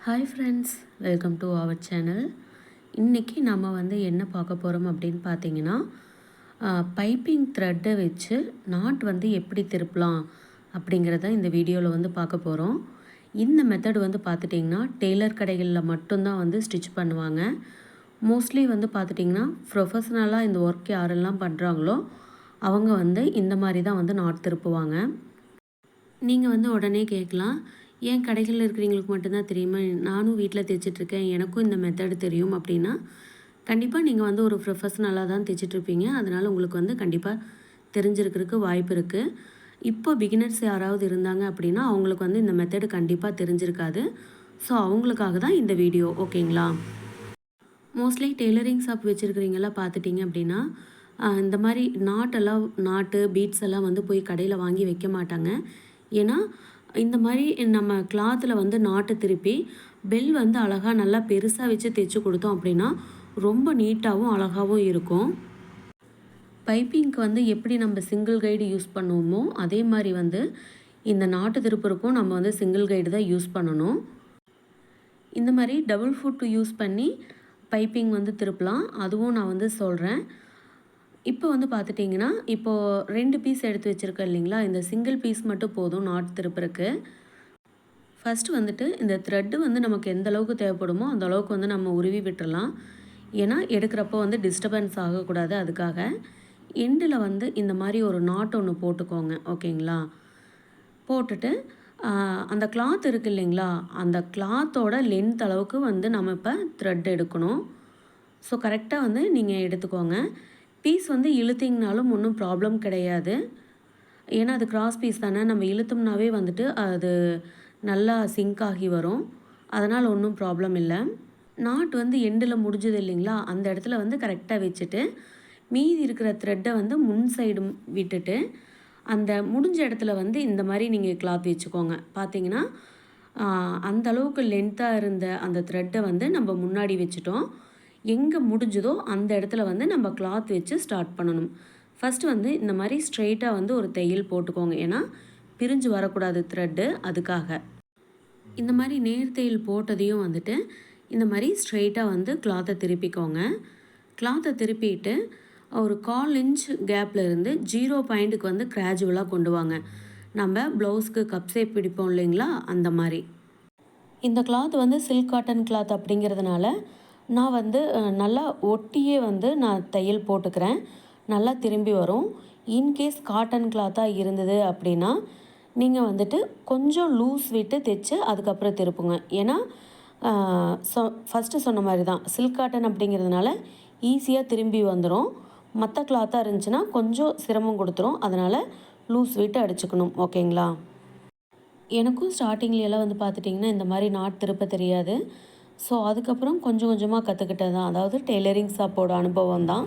Hi friends welcome to our channel இன்றைக்கி நம்ம வந்து என்ன பார்க்க போகிறோம் அப்படின்னு பார்த்தீங்கன்னா பைப்பிங் த்ரெட்டை வச்சு நாட் வந்து எப்படி திருப்பலாம் அப்படிங்கிறத இந்த வீடியோவில் வந்து பார்க்க போகிறோம் இந்த மெத்தட் வந்து பார்த்துட்டிங்கன்னா டெய்லர் கடைகளில் மட்டும்தான் வந்து ஸ்டிச் பண்ணுவாங்க. மோஸ்ட்லி வந்து பார்த்துட்டிங்கன்னா ப்ரொஃபஷ்னலாக இந்த ஒர்க் யாரெல்லாம் பண்ணுறாங்களோ அவங்க வந்து இந்த மாதிரி தான் வந்து நாட் திருப்புவாங்க. நீங்கள் வந்து உடனே கேட்கலாம் ஏன் கடைகளில் இருக்கிறவங்களுக்கு மட்டும்தான் தெரியுமா? நானும் வீட்டில் தைச்சிட்ருக்கேன் எனக்கும் இந்த மெத்தடு தெரியும் அப்படின்னா கண்டிப்பாக நீங்கள் வந்து ஒரு ப்ரொஃபஷனலாக தான் தைச்சிட்ருப்பீங்க அதனால் உங்களுக்கு வந்து கண்டிப்பாக தெரிஞ்சிருக்கிறதுக்கு வாய்ப்பு இருக்குது இப்போ பிகினர்ஸ் யாராவது இருந்தாங்க அப்படின்னா அவங்களுக்கு வந்து இந்த மெத்தடு கண்டிப்பாக தெரிஞ்சிருக்காது. ஸோ அவங்களுக்காக தான் இந்த வீடியோ ஓகேங்களா மோஸ்ட்லி டெய்லரிங் ஷாப் வச்சுருக்கிறீங்களா பார்த்துட்டிங்க அப்படின்னா இந்த மாதிரி நாட்டெல்லாம் நாட்டு பீட்ஸ் எல்லாம் வந்து போய் கடையில் வாங்கி வைக்க மாட்டாங்க. ஏன்னா இந்த மாதிரி நம்ம கிளாத்தில் வந்து நாட்டு திருப்பி பெல் வந்து அழகாக நல்லா பெருசாக வச்சு தைச்சு கொடுத்தோம் அப்படின்னா ரொம்ப நீட்டாகவும் அழகாகவும் இருக்கும். பைப்பிங்க்கு வந்து எப்படி நம்ம சிங்கிள் கைடு யூஸ் பண்ணுவோமோ அதே மாதிரி வந்து இந்த நாட்டு திருப்பருக்கும் நம்ம வந்து சிங்கிள் கைடு தான் யூஸ் பண்ணணும். இந்த மாதிரி டபுள் ஃபுட்டு யூஸ் பண்ணி பைப்பிங் வந்து திருப்பலாம். அதுவும் நான் வந்து சொல்கிறேன் இப்போ வந்து பார்த்துட்டிங்கன்னா இப்போது ரெண்டு பீஸ் எடுத்து வச்சுருக்கேன் இல்லைங்களா? இந்த சிங்கிள் பீஸ் மட்டும் போதும் நாட் திருப்புறக்கு. ஃபஸ்ட்டு வந்துட்டு இந்த த்ரெட்டு வந்து நமக்கு எந்த அளவுக்கு தேவைப்படுமோ அந்த அளவுக்கு வந்து நம்ம உருவி விட்டுறலாம். ஏன்னா எடுக்கிறப்போ வந்து டிஸ்டர்பன்ஸ் ஆகக்கூடாது அதுக்காக. எண்டில் வந்து இந்த மாதிரி ஒரு நாட் ஒன்று போட்டுக்கோங்க ஓகேங்களா? போட்டுட்டு அந்த கிளாத் இருக்குது இல்லைங்களா? அந்த கிளாத்தோட லென்த் அளவுக்கு வந்து நம்ம இப்போ த்ரெட் எடுக்கணும். ஸோ கரெக்டாக வந்து நீங்கள் எடுத்துக்கோங்க. பீஸ் வந்து இழுத்திங்கனாலும் ஒன்றும் ப்ராப்ளம் கிடையாது. ஏன்னா அது கிராஸ் பீஸ் தானே. நம்ம இழுத்தோம்னாவே வந்துட்டு அது நல்லா சிங்க் ஆகி வரும். அதனால் ஒன்றும் ப்ராப்ளம் இல்லை. நாட் வந்து எண்டில் முடிஞ்சது இல்லைங்களா? அந்த இடத்துல வந்து கரெக்டாக வச்சுட்டு மீதி இருக்கிற த்ரெட்டை வந்து முன் சைடு விட்டுட்டு அந்த முடிஞ்ச இடத்துல வந்து இந்த மாதிரி நீங்கள் கிளாத் வச்சுக்கோங்க. பார்த்தீங்கன்னா அந்தளவுக்கு அந்த அளவுக்கு லென்த்தாக இருந்த அந்த த்ரெட்டை வந்து நம்ம முன்னாடி வச்சுட்டோம். எங்கே முடிஞ்சதோ அந்த இடத்துல வந்து நம்ம கிளாத் வச்சு ஸ்டார்ட் பண்ணணும். ஃபஸ்ட்டு வந்து இந்த மாதிரி ஸ்ட்ரெயிட்டாக வந்து ஒரு தையல் போட்டுக்கோங்க. ஏன்னா பிரிஞ்சு வரக்கூடாது த்ரெட்டு அதுக்காக. இந்த மாதிரி நேர் தையல் போட்டதையும் வந்துட்டு இந்த மாதிரி ஸ்ட்ரெயிட்டாக வந்து கிளாத்தை திருப்பிக்கோங்க. கிளாத்தை திருப்பிட்டு ஒரு கால் இன்ச் கேப்பில் இருந்து ஜீரோ பாயிண்ட்டுக்கு வந்து கிராஜுவலாக கொண்டு வாங்க. நம்ம ப்ளவுஸ்க்கு கப் சேப் பிடிப்போம் இல்லைங்களா? அந்த மாதிரி. இந்த கிளாத் வந்து சில்க் காட்டன் கிளாத் அப்படிங்கிறதுனால நான் வந்து நல்லா ஒட்டியே வந்து நான் தையல் போட்டுக்கிறேன். நல்லா திரும்பி வரும். இன்கேஸ் காட்டன் கிளாத்தாக இருந்தது அப்படின்னா நீங்கள் வந்துட்டு கொஞ்சம் லூஸ் விட்டு தைச்சு அதுக்கப்புறம் திருப்புங்க. ஏன்னா சொ ஃபஸ்ட்டு சொன்ன மாதிரி தான். சில்க் காட்டன் அப்படிங்கிறதுனால ஈஸியாக திரும்பி வந்துடும் மற்ற கிளாத்தாக இருந்துச்சுன்னா கொஞ்சம் சிரமம் கொடுத்துரும். அதனால் லூஸ் விட்டு அடிச்சுக்கணும். ஓகேங்களா எனக்கும் ஸ்டார்டிங்ல எல்லாம் வந்து பார்த்துட்டிங்கன்னா இந்த மாதிரி நாட் திருப்ப தெரியாது. ஸோ அதுக்கப்புறம் கொஞ்சம் கொஞ்சமாக கற்றுக்கிட்டது தான். அதாவது டெய்லரிங் ஷாப்போட அனுபவம் தான்.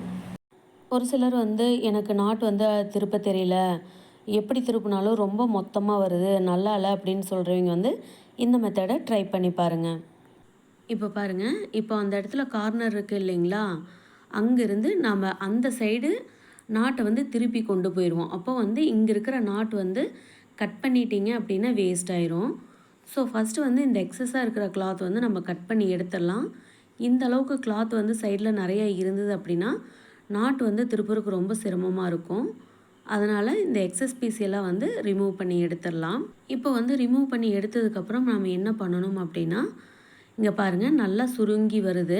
ஒரு சிலர் வந்து எனக்கு நாட் வந்து திருப்ப தெரியல. எப்படி திருப்பினாலும் ரொம்ப மொத்தமாக வருது. நல்லா இல்லை அப்படின்னு சொல்கிறவங்க வந்து இந்த மெத்தடை ட்ரை பண்ணி பாருங்கள் இப்போ பாருங்கள் இப்போ அந்த இடத்துல கார்னர் இருக்குது இல்லைங்களா? அங்கேருந்து நாம் அந்த சைடு நாட்டை வந்து திருப்பி கொண்டு போயிடுவோம் அப்போ வந்து இங்கே இருக்கிற நாட் வந்து கட் பண்ணிட்டீங்க அப்படின்னா வேஸ்ட் ஆயிரும். ஸோ ஃபஸ்ட்டு வந்து இந்த எக்ஸஸாக இருக்கிற கிளாத் வந்து நம்ம கட் பண்ணி எடுத்துடலாம். இந்த அளவுக்கு கிளாத் வந்து சைடில் நிறையா இருந்தது அப்படின்னா நாட் வந்து திருப்பூருக்கு ரொம்ப சிரமமாக இருக்கும். அதனால் இந்த எக்ஸஸ் பீஸ் எல்லாம் வந்து ரிமூவ் பண்ணி எடுத்துடலாம். இப்போ வந்து ரிமூவ் பண்ணி எடுத்ததுக்கப்புறம் நாம் என்ன பண்ணணும் அப்படின்னா இங்கே பாருங்கள் நல்லா சுருங்கி வருது.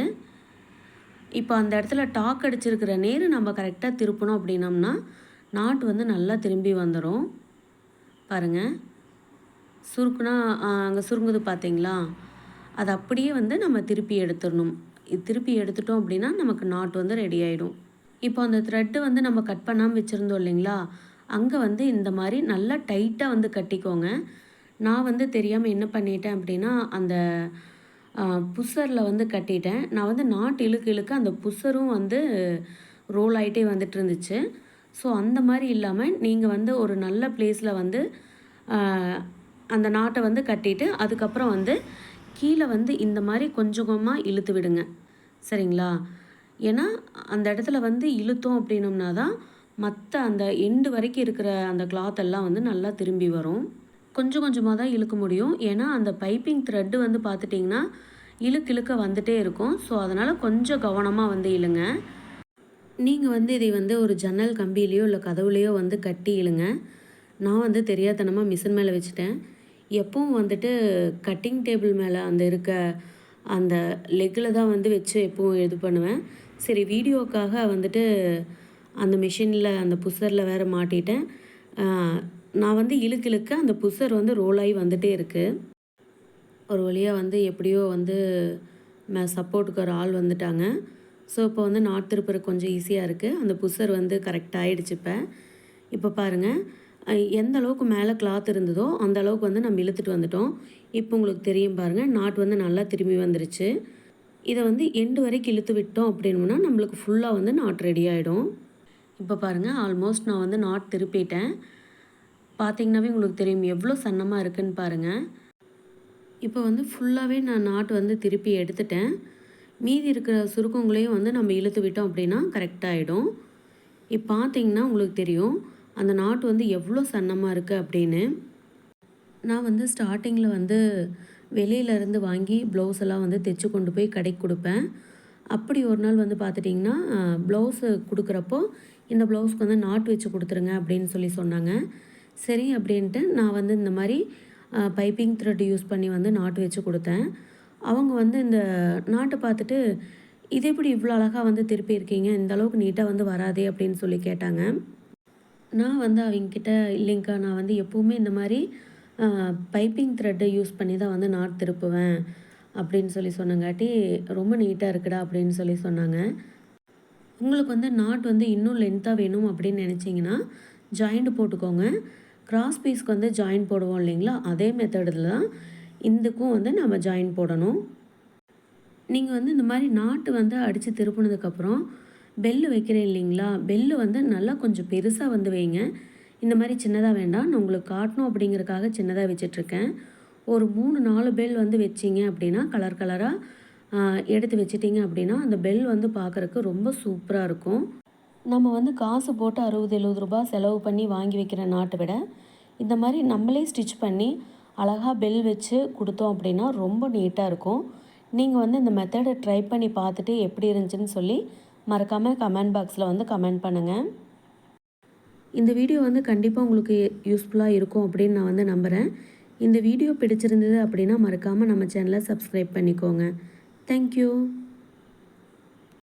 இப்போ அந்த இடத்துல டாக் அடிச்சிருக்கிற நேரு நம்ம கரெக்டாக திருப்பணும் அப்படின்னம்னா நாட் வந்து நல்லா திரும்பி வந்துடும் பாருங்கள் சுருக்குனா அங்கே சுருங்குது பார்த்தீங்களா அது அப்படியே வந்து நம்ம திருப்பி எடுத்துடணும். திருப்பி எடுத்துட்டோம் அப்படின்னா நமக்கு நாட் வந்து ரெடி ஆகிடும் இப்போ அந்த த்ரெட்டு வந்து நம்ம கட் பண்ணாமல் வச்சுருந்தோம் இல்லைங்களா? அங்கே வந்து இந்த மாதிரி நல்லா டைட்டாக வந்து கட்டிக்கோங்க. நான் வந்து தெரியாமல் என்ன பண்ணிட்டேன் அப்படின்னா அந்த புஷரில் வந்து கட்டிட்டேன். நான் வந்து நாட் இழுக்கு இழுக்க அந்த புஷரும் வந்து ரோல் ஆகிட்டே வந்துட்டு இருந்துச்சு. ஸோ அந்த மாதிரி இல்லாமல் நீங்கள் வந்து ஒரு நல்ல பிளேஸில் வந்து அந்த நாட்டை வந்து கட்டிட்டு அதுக்கப்புறம் வந்து கீழே வந்து இந்த மாதிரி கொஞ்சம் கொஞ்சமாக இழுத்து விடுங்க. சரிங்களா? ஏன்னா அந்த இடத்துல வந்து இழுத்தோம் அப்படின்னோம்னா தான் மற்ற அந்த எண்டு வரைக்கும் இருக்கிற அந்த கிளாத் எல்லாம் வந்து நல்லா திரும்பி வரும். கொஞ்சம் கொஞ்சமாக தான் இழுக்க முடியும். ஏன்னா அந்த பைப்பிங் த்ரெட்டு வந்து பார்த்துட்டிங்கன்னா இழுக்கு இழுக்க வந்துட்டே இருக்கும். ஸோ அதனால் கொஞ்சம் கவனமாக வந்து இழுங்க. நீங்கள் வந்து இதை வந்து ஒரு ஜன்னல் கம்பியிலையோ இல்லை கதவுலையோ வந்து கட்டி இழுங்க. நான் வந்து தெரியாதனமாக மிஷின் மேலே வச்சுட்டேன். எப்பவும் வந்துட்டு கட்டிங் டேபிள் மேலே அந்த இருக்க அந்த லெக்கில் தான் வந்து வச்சு எப்பவும் இது பண்ணுவேன். சரி வீடியோக்காக வந்துட்டு அந்த மிஷினில் அந்த புசரில் வேறு மாட்டிட்டேன். நான் வந்து இழுக்கு இழுக்க அந்த புசர் வந்து ரோலாகி வந்துகிட்டே இருக்குது ஒரு வழியாக வந்து எப்படியோ வந்து சப்போர்ட்டுக்கு ஒரு ஆள் வந்துட்டாங்க. ஸோ இப்போ வந்து நாட் திருப்புற கொஞ்சம் ஈஸியாக இருக்குது அந்த புசர் வந்து கரெக்டாக ஆயிடுச்சு இப்போ. இப்போ பாருங்கள் எந்த அளவுக்கு மேலே கிளாத் இருந்ததோ அந்த அளவுக்கு வந்து நம்ம இழுத்துட்டு வந்துட்டோம். இப்போ உங்களுக்கு தெரியும் பாருங்கள் நாட் வந்து நல்லா திரும்பி வந்துருச்சு. இதை வந்து எண்டு வரைக்கும் இழுத்து விட்டோம் அப்படின்னா நம்மளுக்கு ஃபுல்லாக வந்து நாட் ரெடி ஆகிடும் இப்போ பாருங்கள் ஆல்மோஸ்ட் நான் வந்து நாட் திருப்பிட்டேன். பார்த்திங்கனாவே உங்களுக்கு தெரியும் எவ்வளோ சன்னமாக இருக்குதுன்னு பாருங்கள் இப்போ வந்து ஃபுல்லாகவே நான் நாட்டு வந்து திருப்பி எடுத்துட்டேன். மீதி இருக்கிற சுருக்கங்களையும் வந்து நம்ம இழுத்து விட்டோம் அப்படின்னா கரெக்டாகிடும் இப்போ பார்த்திங்கன்னா உங்களுக்கு தெரியும் அந்த நாட்டு வந்து எவ்வளோ சன்னமாக இருக்குது அப்படின்னு நான் வந்து ஸ்டார்டிங்கில் வந்து வெளியில இருந்து வாங்கி ப்ளவுஸ் எல்லாம் வந்து தைச்சு கொண்டு போய் கடைக்கு கொடுப்பேன். அப்படி ஒரு நாள் வந்து பார்த்துட்டிங்கன்னா ப்ளவுஸு கொடுக்குறப்போ இந்த ப்ளவுஸ்க்கு வந்து நாட் வச்சு கொடுத்துருங்க அப்படின்னு சொல்லி சொன்னாங்க. சரி அப்படின்ட்டு நான் வந்து இந்த மாதிரி பைப்பிங் த்ரெட் யூஸ் பண்ணி வந்து நாட்டு வச்சு கொடுத்தேன். அவங்க வந்து இந்த நாட்டை பார்த்துட்டு இது எப்படி இவ்வளோ அழகாக வந்து திருப்பி இருக்கீங்க இந்த அளவுக்கு நீட்டாக வந்து வராதே அப்படின்னு சொல்லி கேட்டாங்க. நான் வந்து அவங்கக்கிட்ட இல்லைங்க்கா நான் வந்து எப்போவுமே இந்த மாதிரி பைப்பிங் த்ரெட்டை யூஸ் பண்ணி தான் வந்து நாட் திருப்புவேன் அப்படின்னு சொல்லி சொன்னங்காட்டி ரொம்ப நீட்டாக இருக்குடா அப்படின்னு சொல்லி சொன்னாங்க. உங்களுக்கு வந்து நாட் வந்து இன்னும் லென்த்தாக வேணும் அப்படின்னு நினச்சிங்கன்னா ஜாயிண்ட் போட்டுக்கோங்க. கிராஸ் பீஸ்க்கு வந்து ஜாயின் போடுவோம் இல்லைங்களா அதே மெத்தடில் தான் இதுக்கும் வந்து நம்ம ஜாயின் போடணும். நீங்கள் வந்து இந்த மாதிரி நாட்டு வந்து அடித்து திருப்பினதுக்கப்புறம் பெல்லு வைக்கிறேன் இல்லைங்களா? பெல்லு வந்து நல்லா கொஞ்சம் பெருசாக வந்து வைங்க. இந்த மாதிரி சின்னதாக வேண்டாம். நான் உங்களுக்கு காட்டணும் அப்படிங்கிறக்காக சின்னதாக வச்சிட்ருக்கேன். ஒரு மூணு நாலு பெல் வந்து வச்சிங்க அப்படின்னா கலர் கலராக எடுத்து வச்சிட்டிங்க அப்படின்னா அந்த பெல் வந்து பார்க்குறக்கு ரொம்ப சூப்பராக இருக்கும். நம்ம வந்து காசு போட்டு அறுபது எழுபது ரூபாய் செலவு பண்ணி வாங்கி வைக்கிற நாட்டை விட இந்த மாதிரி நம்மளே ஸ்டிச் பண்ணி அழகாக பெல் வச்சு கொடுத்தோம் அப்படின்னா ரொம்ப நீட்டாக இருக்கும். நீங்கள் வந்து இந்த மெத்தடை ட்ரை பண்ணி பார்த்துட்டு எப்படி இருந்துச்சுன்னு சொல்லி மறக்காமல் கமெண்ட் பாக்ஸில் வந்து கமெண்ட் பண்ணுங்கள் இந்த வீடியோ வந்து கண்டிப்பாக உங்களுக்கு யூஸ்ஃபுல்லாக இருக்கும் அப்படின்னு நான் வந்து நம்புகிறேன் இந்த வீடியோ பிடிச்சிருந்தது அப்படின்னா மறக்காமல் நம்ம சேனலை சப்ஸ்கிரைப் பண்ணிக்கோங்க. தேங்க்யூ